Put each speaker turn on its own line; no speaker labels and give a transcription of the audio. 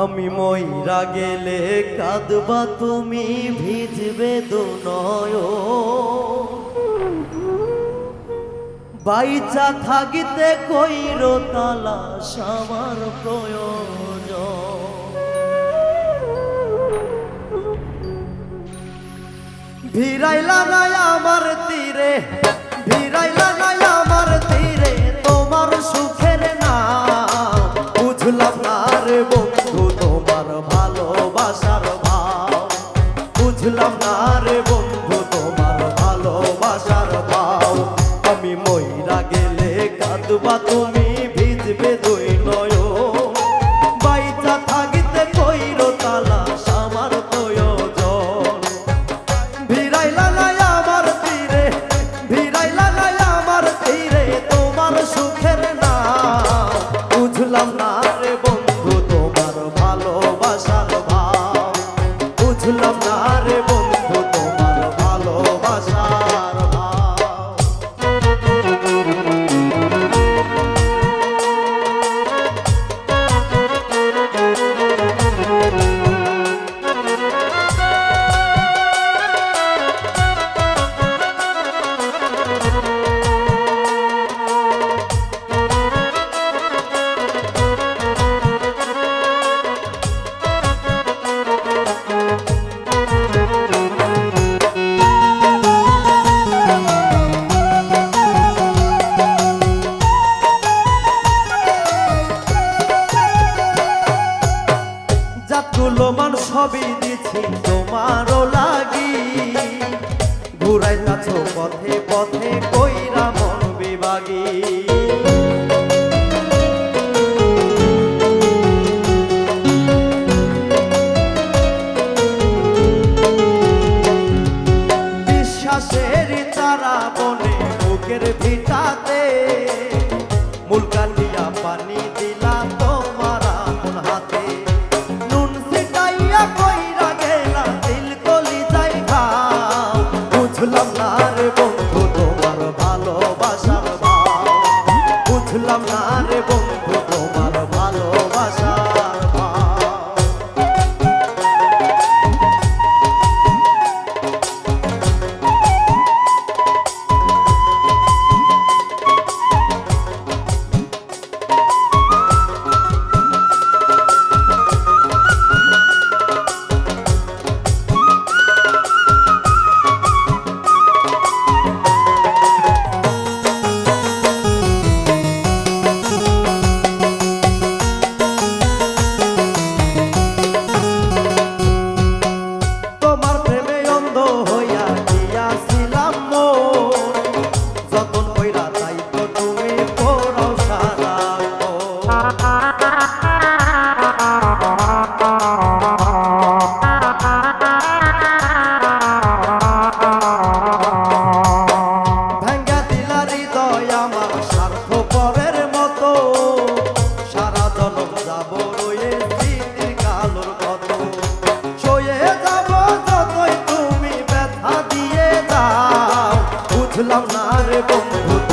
আমি ময়রা গেলে কাঁদবা তুমি, ভিজবে দুনয় বাইচা থাকিতে কইর তালাশ আমার প্রয়োজন। ভিড়াইলা নাই আমার তীরে। কাঁদবা তুমি ভিজবে দুই নয় বাইচা থাকিতে কইর তালা আমার প্রয়োজন। ভিড়াইলা নাই আমার তীরে, ভিড়াইলা নাই আমার তীরে, তোমার সুখের না বুঝলাম না। সবই দিছি, তোমারও লাগি। ঘুরাই ঘুরাইতাছ পথে পথে, কইরা মন বিভাগী। বিশ্বাসের তারা বনে বুকের ভিটাতে মূল কাটিয়া পানি দিলা বুঝলাম না রে বন্ধু। বুঝলাম না রে বন্ধু